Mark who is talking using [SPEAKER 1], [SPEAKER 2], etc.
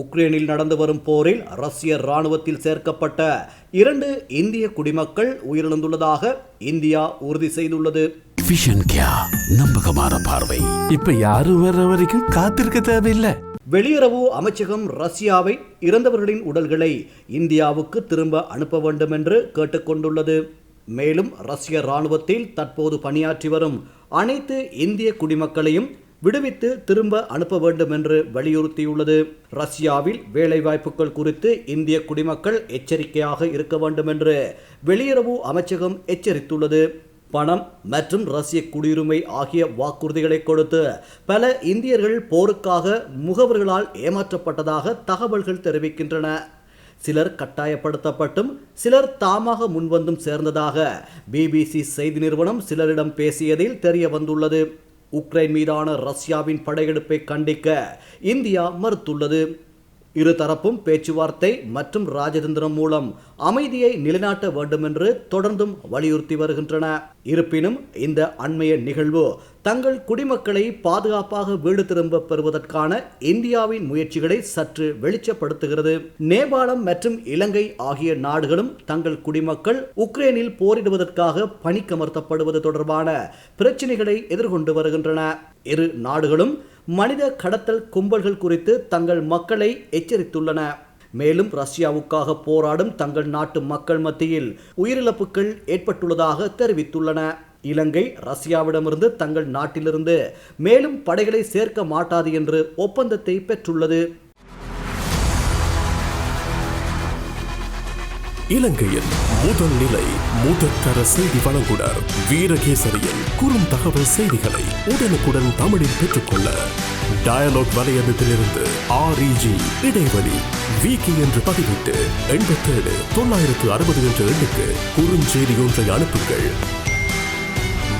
[SPEAKER 1] உக்ரைனில் நடந்து வரும் போரில் ரஷ்ய ராணுவத்தில் சேர்க்கப்பட்ட இரண்டு இந்திய குடிமக்கள் உயிரிழந்துள்ளதாக இந்தியா உறுதி செய்துள்ளது.
[SPEAKER 2] நம்பகமான பார்வை
[SPEAKER 3] இப்ப யாரும் வர்ற வரைக்கும் காத்திருக்க தேவையில்லை.
[SPEAKER 1] வெளியுறவு அமைச்சகம் ரஷ்யாவை இறந்தவர்களின் உடல்களை இந்தியாவுக்கு திரும்ப அனுப்ப வேண்டும் என்று கேட்டுக்கொண்டுள்ளது. மேலும் ரஷ்ய ராணுவத்தில் தற்போது பணியாற்றி வரும் அனைத்து இந்திய குடிமக்களையும் விடுவித்து திரும்ப அனுப்ப வேண்டும் என்று வலியுறுத்தியுள்ளது. ரஷ்யாவில் வேலைவாய்ப்புகள் குறித்து இந்திய குடிமக்கள் எச்சரிக்கையாக இருக்க வேண்டும் என்று வெளியுறவு அமைச்சகம் எச்சரித்துள்ளது. பணம் மற்றும் ரஷ்ய குடியுரிமை ஆகிய வாக்குறுதிகளை கொடுத்து பல இந்தியர்கள் போருக்காக முகவர்களால் ஏமாற்றப்பட்டதாக தகவல்கள் தெரிவிக்கின்றன. சிலர் கட்டாயப்படுத்தப்பட்டும் சிலர் தாமாக முன்வந்தும் சேர்ந்ததாக பிபிசி செய்தி நிறுவனம் சிலரிடம் பேசியதில் தெரிய வந்துள்ளது உக்ரைன் மீதான ரஷ்யாவின் படையெடுப்பை கண்டிக்க இந்தியா மறுத்துள்ளது. இருதரப்பும் பேச்சுவார்த்தை மற்றும் ராஜதந்திரம் மூலம் அமைதியை நிலைநாட்ட வேண்டும் என்று தொடர்ந்தும் வலியுறுத்தி வருகின்றன. இருப்பினும் இந்த அண்மைய நிகழ்வு தங்கள் குடிமக்களை பாதுகாப்பாக வீடு திரும்ப பெறுவதற்கான இந்தியாவின் முயற்சிகளை சற்று வெளிச்சப்படுத்துகிறது. நேபாளம் மற்றும் இலங்கை ஆகிய நாடுகளும் தங்கள் குடிமக்கள் உக்ரைனில் போரிடுவதற்காக பணிக்கமர்த்தப்படுவது தொடர்பான பிரச்சினைகளை எதிர்கொண்டு வருகின்றன. இரு நாடுகளும் மனித கடத்தல் கும்பல்கள் குறித்து தங்கள் மக்களை எச்சரித்துள்ளன. மேலும் ரஷ்யாவுக்காக போராடும் தங்கள் நாட்டு மக்கள் மத்தியில் உயிரிழப்புகள் ஏற்பட்டுள்ளதாக தெரிவித்துள்ளன. இலங்கை ரஷ்யாவிடமிருந்து தங்கள் நாட்டிலிருந்து மேலும் படைகளை சேர்க்க மாட்டாது என்று ஒப்பந்தத்தை பெற்றுள்ளது.
[SPEAKER 4] இலங்கையின் முதல் நிலை முதற்கர செய்தி வழங்குனர் வீரகேசரியின் குறும் தகவல் செய்திகளை உடனுக்குடன் தமிழில் பெற்றுக்கொள்ள டயலாக் வலையமைப்பிலிருந்து ஆர்இஜி இடைவெளி விகி என்று பதிவிட்டு எண்பத்தேழு தொள்ளாயிரத்து அறுபது என்ற எண்ணுக்கு குறுஞ்செய்தி ஒன்றை அனுப்புங்கள்.